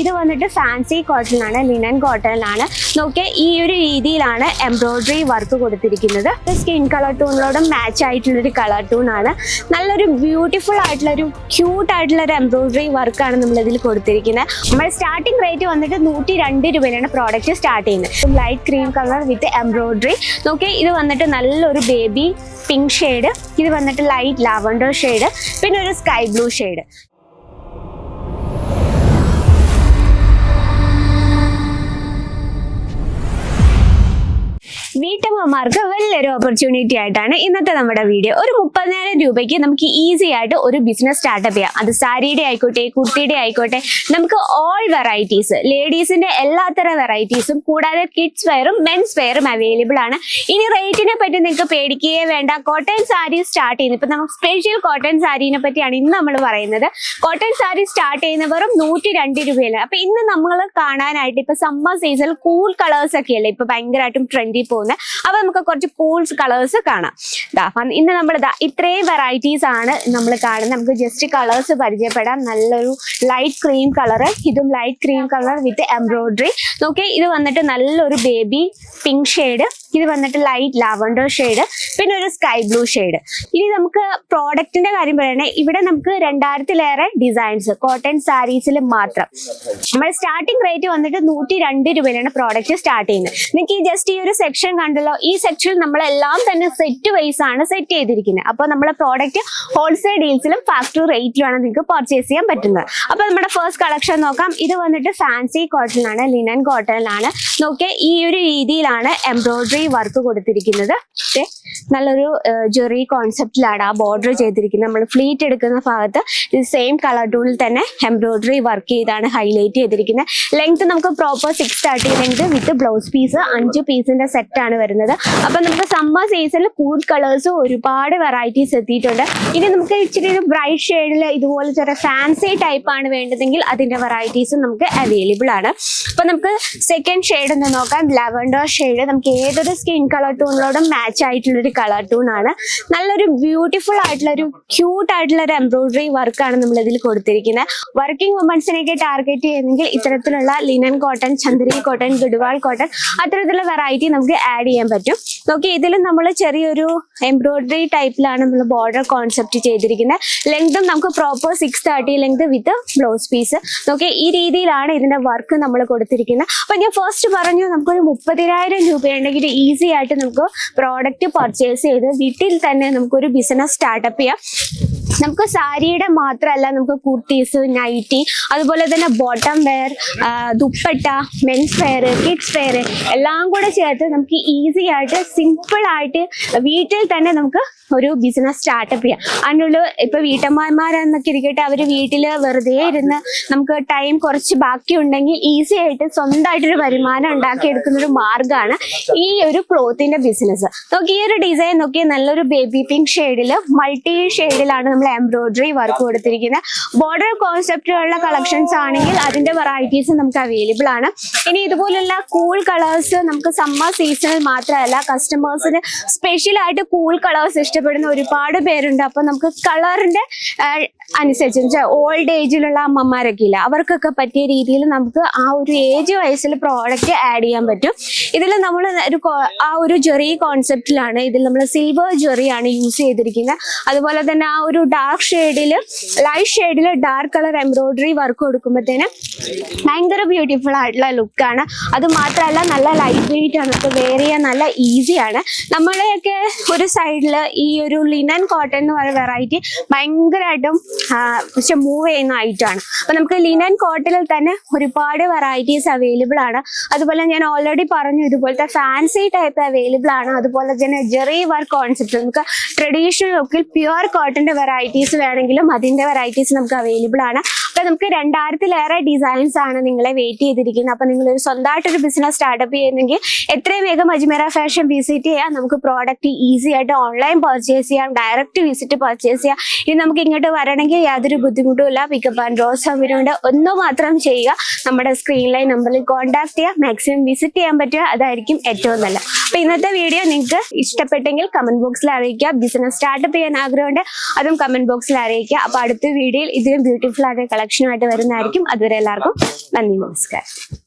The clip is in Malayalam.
ഇത് വന്നിട്ട് ഫാൻസി കോട്ടനാണ് ലിനൻ കോട്ടനാണ് നോക്കിയാൽ ഈ ഒരു രീതിയിലാണ് എംബ്രോയിഡറി വർക്ക് കൊടുത്തിരിക്കുന്നത്. സ്കിൻ കളർ ടൂണിനോടും മാച്ച് ആയിട്ടുള്ളൊരു കളർ ടൂൺ ആണ്. നല്ലൊരു ബ്യൂട്ടിഫുൾ ആയിട്ടുള്ളൊരു ക്യൂട്ട് ആയിട്ടുള്ളൊരു എംബ്രോയിഡറി വർക്കാണ് നമ്മൾ ഇതിൽ കൊടുത്തിരിക്കുന്നത്. നമ്മൾ സ്റ്റാർട്ടിംഗ് റേറ്റ് വന്നിട്ട് നൂറ്റി രണ്ട് രൂപയിലാണ് പ്രോഡക്റ്റ് സ്റ്റാർട്ട് ചെയ്യുന്നത്. Light cream colour with embroidery നോക്കിയാൽ ഇത് വന്നിട്ട് നല്ലൊരു ബേബി പിങ്ക് ഷെയ്ഡ് ഇത് വന്നിട്ട് ലൈറ്റ് ലാവൻഡർ ഷെയ്ഡ് പിന്നെ ഒരു സ്കൈ ബ്ലൂ ഷെയ്ഡ് വലിയൊരു ഓപ്പർച്യൂണിറ്റി ആയിട്ടാണ് ഇന്നത്തെ നമ്മുടെ വീഡിയോ ഒരു മുപ്പതിനായിരം രൂപയ്ക്ക് നമുക്ക് ഈസി ആയിട്ട് ഒരു ബിസിനസ് സ്റ്റാർട്ടപ്പ് ചെയ്യാം. അത് സാരിയുടെ ആയിക്കോട്ടെ കുർത്തിയുടെ ആയിക്കോട്ടെ നമുക്ക് ഓൾ വെറൈറ്റീസ് ലേഡീസിന്റെ എല്ലാത്തര വെറൈറ്റീസും കൂടാതെ കിഡ്സ് വെയറും മെൻസ് വെയറും അവൈലബിൾ ആണ്. ഇനി റേറ്റിനെ പറ്റി നിങ്ങൾക്ക് പേടിക്കുകയേ വേണ്ട. കോട്ടൺ സാരി സ്റ്റാർട്ട് ചെയ്യുന്നത് ഇപ്പൊ നമുക്ക് സ്പെഷ്യൽ കോട്ടൺ സാരിനെ പറ്റിയാണ് ഇന്ന് നമ്മൾ പറയുന്നത്. കോട്ടൺ സാരി സ്റ്റാർട്ട് ചെയ്യുന്ന വെറും നൂറ്റി രണ്ട് രൂപയിലാണ് അപ്പൊ ഇന്ന് നമ്മൾ കാണാനായിട്ട് ഇപ്പൊ സമ്മർ സീസണിൽ കൂൾ കളേഴ്സ് ഒക്കെ അല്ലേ ഇപ്പൊ ഭയങ്കരമായിട്ടും ട്രെൻഡിൽ പോകുന്നത്? അപ്പൊ നമുക്ക് കുറച്ച് കൂൾസ് കളേഴ്സ് കാണാം. ഇന്ന് നമ്മൾ ഇത്രയും വെറൈറ്റീസ് ആണ് നമ്മൾ കാണുന്നത് നമുക്ക് ജസ്റ്റ് കളേഴ്സ് പരിചയപ്പെടാം. നല്ലൊരു ലൈറ്റ് ക്രീം കളർ ഇതും light cream colour with embroidery നോക്കിയാൽ ഇത് വന്നിട്ട് നല്ലൊരു ബേബി പിങ്ക് ഷെയ്ഡ് ഇത് വന്നിട്ട് ലൈറ്റ് ലാവൻഡർ ഷെയ്ഡ് പിന്നെ ഒരു സ്കൈ ബ്ലൂ ഷെയ്ഡ് ഇനി നമുക്ക് പ്രോഡക്റ്റിന്റെ കാര്യം പറയണേ ഇവിടെ നമുക്ക് രണ്ടായിരത്തിലേറെ ഡിസൈൻസ് കോട്ടൺ സാരീസിൽ മാത്രം. നമ്മൾ സ്റ്റാർട്ടിംഗ് റേറ്റ് വന്നിട്ട് നൂറ്റി രണ്ട് രൂപയിലാണ് പ്രോഡക്റ്റ് സ്റ്റാർട്ട് ചെയ്യുന്നത് നിങ്ങൾക്ക് ഈ ജസ്റ്റ് ഈ ഒരു സെക്ഷൻ കണ്ടല്ലോ ഈ സെക്ഷനിൽ നമ്മളെല്ലാം തന്നെ സെറ്റ് വൈസ് ആണ് സെറ്റ് ചെയ്തിരിക്കുന്നത് അപ്പോൾ നമ്മുടെ പ്രോഡക്റ്റ് ഹോൾസെയിൽ ഡീൽസിലും ഫാക്ടറി റേറ്റിലുമാണ് നിങ്ങൾക്ക് പർച്ചേസ് ചെയ്യാൻ പറ്റുന്നത്. അപ്പോൾ നമ്മുടെ ഫസ്റ്റ് കളക്ഷൻ നോക്കാം. ഇത് വന്നിട്ട് ഫാൻസി കോട്ടൺ ആണ് ലിനൻ കോട്ടണിലാണ് നോക്കിയ ഈ ഒരു രീതിയിലാണ് എംബ്രോയിഡറി വർക്ക് കൊടുത്തിരിക്കുന്നത്. നല്ലൊരു ജെറി കോൺസെപ്റ്റിലാണ് ആ ബോർഡർ ചെയ്തിരിക്കുന്നത്. നമ്മൾ ഫ്ലീറ്റ് എടുക്കുന്ന ഭാഗത്ത് സെയിം കളർ ടൂണിൽ തന്നെ എംബ്രോയിഡറി വർക്ക് ചെയ്താണ് ഹൈലൈറ്റ് ചെയ്തിരിക്കുന്നത് ലെങ്ത് നമുക്ക് proper six thirty length with blouse piece അഞ്ച് പീസിന്റെ സെറ്റ് ആണ് വരുന്നത്. അപ്പൊ നമുക്ക് സമ്മർ സീസണിൽ കൂൾ കളേഴ്സ് ഒരുപാട് വെറൈറ്റീസ് എത്തിയിട്ടുണ്ട്. ഇനി നമുക്ക് ഇച്ചിരി ഒരു ബ്രൈറ്റ് ഷെയ്ഡിൽ ഇതുപോലെ ചെറിയ ഫാൻസി ടൈപ്പ് ആണ് വേണ്ടതെങ്കിൽ അതിന്റെ വെറൈറ്റീസും നമുക്ക് അവൈലബിൾ ആണ്. അപ്പൊ നമുക്ക് സെക്കൻഡ് ഷെയ്ഡ് ഒന്ന് നോക്കാം. ലവൻഡർ ഷെയ്ഡ് നമുക്ക് ഏതൊരു സ്കിൻ കളർ ടൂണിനോടും മാച്ച് ആയിട്ടുള്ള ഒരു കളർ ടൂൺ ആണ്. നല്ലൊരു ബ്യൂട്ടിഫുൾ ആയിട്ടുള്ള ഒരു ക്യൂട്ട് ആയിട്ടുള്ള ഒരു എംബ്രോയിഡറി വർക്കാണ് നമ്മൾ ഇതിൽ കൊടുത്തിരിക്കുന്നത്. വർക്കിംഗ് വുമൻസിനെയൊക്കെ ടാർഗറ്റ് ചെയ്യുന്നെങ്കിൽ ഇത്തരത്തിലുള്ള linen cotton Chanderi cotton Gadwal cotton അത്തരത്തിലുള്ള വെറൈറ്റി നമുക്ക് ആഡ് ചെയ്യാൻ പറ്റും. നോക്കി ഇതിൽ നമ്മൾ ചെറിയൊരു എംബ്രോയിഡറി ടൈപ്പിലാണ് നമ്മൾ ബോർഡർ കോൺസെപ്റ്റ് ചെയ്തിരിക്കുന്നത് ലെങ്തും നമുക്ക് proper six thirty length with blouse piece നോക്കി ഈ രീതിയിലാണ് ഇതിന്റെ വർക്ക് നമ്മൾ കൊടുത്തിരിക്കുന്നത് അപ്പൊ ഞാൻ ഫസ്റ്റ് പറഞ്ഞു നമുക്കൊരു മുപ്പതിനായിരം രൂപയുണ്ടെങ്കിൽ ഈസി ആയിട്ട് നമുക്ക് പ്രോഡക്റ്റ് പർച്ചേസ് ചെയ്ത് വീട്ടിൽ തന്നെ നമുക്കൊരു ബിസിനസ് സ്റ്റാർട്ടപ്പ് ചെയ്യാം. നമുക്ക് സാരിയുടെ മാത്രമല്ല നമുക്ക് കുർത്തീസ് നൈറ്റി അതുപോലെ തന്നെ bottom wear dupatta men's wear kids wear എല്ലാം കൂടെ ചേർത്ത് നമുക്ക് ഈസി ആയിട്ട് സിമ്പിൾ ആയിട്ട് വീട്ടിൽ തന്നെ നമുക്ക് ഒരു ബിസിനസ് സ്റ്റാർട്ടപ്പ് ചെയ്യാം. അതിനുള്ള ഇപ്പൊ വീട്ടമ്മമാരെന്നൊക്കെ ഇരിക്കട്ടെ അവർ വീട്ടിൽ വെറുതെ ഇരുന്ന് നമുക്ക് ടൈം കുറച്ച് ബാക്കി ഉണ്ടെങ്കിൽ ഈസി ആയിട്ട് സ്വന്തമായിട്ടൊരു വരുമാനം ഉണ്ടാക്കിയെടുക്കുന്ന ഒരു മാർഗമാണ് ഈ ഒരു ക്ലോത്തിന്റെ ബിസിനസ് നോക്കി ഈ ഒരു ഡിസൈൻ നോക്കി നല്ലൊരു ബേബി പിങ്ക് ഷെയ്ഡിൽ മൾട്ടി ഷെയ്ഡിലാണ് നമ്മൾ എംബ്രോയിഡറി വർക്ക് കൊടുത്തിരിക്കുന്നത് ബോർഡർ കോൺസെപ്റ്റുള്ള കളക്ഷൻസ് ആണെങ്കിൽ അതിന്റെ വെറൈറ്റീസ് നമുക്ക് അവൈലബിൾ ആണ്. ഇനി ഇതുപോലുള്ള കൂൾ കളേഴ്സ് നമുക്ക് സമ്മർ സീസണിൽ മാത്രമല്ല കസ്റ്റമേഴ്സിന് സ്പെഷ്യൽ ആയിട്ട് കൂൾ കളേഴ്സ് ഇഷ്ടപ്പെടുന്ന ഒരുപാട് പേരുണ്ട്. അപ്പൊ നമുക്ക് കളറിന്റെ അനുസരിച്ച് ഓൾഡ് ഏജിലുള്ള അമ്മമാരൊക്കെ ഇല്ല അവർക്കൊക്കെ പറ്റിയ രീതിയിൽ നമുക്ക് ആ ഒരു ഏജ് വയസ്സിൽ പ്രോഡക്റ്റ് ആഡ് ചെയ്യാൻ പറ്റും. ഇതിൽ നമ്മൾ ഒരു ആ ഒരു ജെറി കോൺസെപ്റ്റിലാണ് ഇതിൽ നമ്മൾ സിൽവർ ജെറിയാണ് യൂസ് ചെയ്തിരിക്കുന്നത് അതുപോലെ തന്നെ ആ ഒരു ഡാർക്ക് ഷെയ്ഡിൽ ലൈറ്റ് ഷെയ്ഡിൽ ഡാർക്ക് കളർ എംബ്രോയിഡറി വർക്ക് കൊടുക്കുമ്പോഴത്തേന് ഭയങ്കര ബ്യൂട്ടിഫുൾ ആയിട്ടുള്ള ലുക്കാണ് അത് മാത്രമല്ല നല്ല ലൈറ്റ് വെയിറ്റ് ആണ്. ഇപ്പോൾ വെയർ ചെയ്യാൻ നല്ല ഈസിയാണ് നമ്മളെയൊക്കെ ഒരു സൈഡിൽ ഈ ഒരു ലിനൻ കോട്ടൺ എന്ന് പറയുന്ന വെറൈറ്റി ഭയങ്കരമായിട്ടും പക്ഷെ മൂവ് ചെയ്യുന്ന ഐറ്റമാണ് അപ്പം നമുക്ക് ലിനൻ കോട്ടണിൽ തന്നെ ഒരുപാട് വെറൈറ്റീസ് അവൈലബിൾ ആണ്. അതുപോലെ ഞാൻ ഓൾറെഡി പറഞ്ഞു ഇതുപോലത്തെ ഫാൻസി ടൈപ്പ് അവൈലബിൾ ആണ്. അതുപോലെ തന്നെ ജെറി വർക്ക് കോൺസെപ്റ്റ് നമുക്ക് ട്രഡീഷണൽ ലുക്കിൽ പ്യുവർ കോട്ടന്റെ വെറൈറ്റീസ് വേണമെങ്കിലും അതിന്റെ വെറൈറ്റീസ് നമുക്ക് അവൈലബിൾ ആണ്. അപ്പൊ നമുക്ക് രണ്ടായിരത്തിലേറെ ഡിസൈൻസ് ആണ് നിങ്ങളെ വെയിറ്റ് ചെയ്തിരിക്കുന്നത്. അപ്പൊ നിങ്ങൾ ഒരു സ്വന്തമായിട്ടൊരു ബിസിനസ് സ്റ്റാർട്ടപ്പ് ചെയ്യുന്നെങ്കിൽ എത്രയും വേഗം അജ്മേര ഫാഷൻ വിസിറ്റ് ചെയ്യാം. നമുക്ക് പ്രോഡക്റ്റ് ഈസി ആയിട്ട് ഓൺലൈൻ പർച്ചേസ് ചെയ്യാം. ഡയറക്റ്റ് വിസിറ്റ് പർച്ചേസ് ചെയ്യാം. ഇനി നമുക്ക് ഇങ്ങോട്ട് വരണമെങ്കിൽ യാതൊരു ബുദ്ധിമുട്ടും ഇല്ല. പിക്കപ്പ് ആൻഡ് ഡ്രോ സൗകര്യമുണ്ട് ഒന്ന് മാത്രം ചെയ്യുക. നമ്മുടെ സ്ക്രീനിലെ നമ്പറിൽ കോൺടാക്ട് ചെയ്യുക. മാക്സിമം വിസിറ്റ് ചെയ്യാൻ പറ്റുക. അതായിരിക്കും ഏറ്റവും നല്ല അപ്പൊ ഇന്നത്തെ വീഡിയോ നിങ്ങൾക്ക് ഇഷ്ടപ്പെട്ടെങ്കിൽ കമന്റ് ബോക്സിൽ അറിയിക്കുക. ബിസിനസ് സ്റ്റാർട്ടപ്പ് ചെയ്യാൻ ആഗ്രഹമുണ്ട് അതും കമന്റ് ബോക്സിൽ അറിയിക്കുക. അപ്പൊ അടുത്ത വീഡിയോയിൽ ഇതിലും ബ്യൂട്ടിഫുൾ ആയ കളക്ഷനുമായിട്ട് വരുന്നതായിരിക്കും. അതുവരെ എല്ലാവർക്കും നന്ദി നമസ്കാരം.